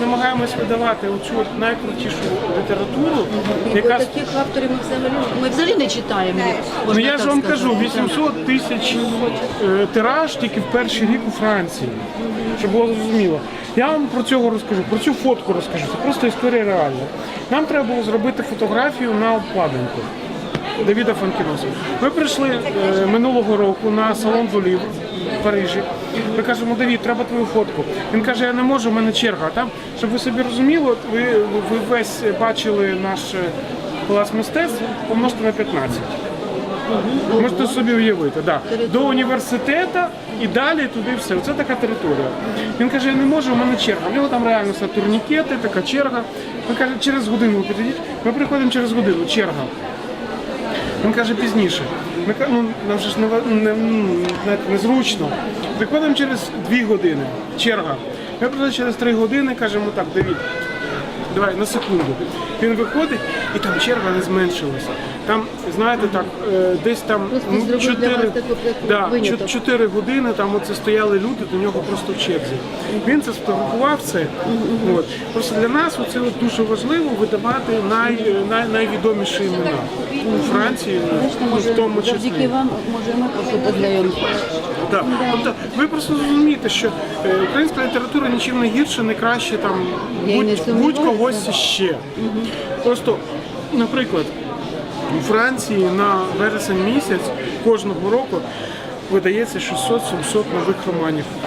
намагаємось видавати оцю найкрутішу літературу, яка таких авторів ми взагалі ми взагалі не читаємо. Ну я ж вам сказати. кажу, 800 тисяч е, тираж тільки в перший рік у Франції, щоб було зрозуміло. Я вам про цього розкажу, про цю фотку розкажу. Це просто історія реальна. Нам треба було зробити фотографію на обкладинку. Давіда Фанкіноса. Ми прийшли е, минулого року на салон Волів в Парижі. Ми кажемо, Давід, треба твою фотку. Він каже, я не можу, в мене черга. Там, щоб ви собі розуміли, ви, ви весь бачили наш е, палац мистецтв, помножте на 15. Можете собі уявити, да. до університету і далі туди все. Оце така територія. Він каже, я не можу, у мене черга. В нього там реально все турнікети, така черга. Він каже, через годину підійдіть. Ми приходимо через годину, черга. Він каже пізніше. Ми ну, нам ж не, не, не, незручно. Приходимо через дві години, черга. Ми приходимо через три години, кажемо так, дивіться, давай на секунду. Він виходить і там черга не зменшилася. Там, знаєте, так, е, десь там ну, зробив для чотири, вас таку таку да, виняток. чо- чотири години там оце стояли люди, до нього просто в черзі. Він це сфотографував це. От. Просто для нас це от дуже важливо видавати най, най, найвідоміші імена у Франції, в тому завдяки вам, може, ми просто познайомимося. Так. Тобто ви просто зрозумієте, що е, українська література нічим не гірше, не краще там не будь, будь-когось ще. Просто, наприклад, у Франції на вересень місяць кожного року видається 600-700 нових романів.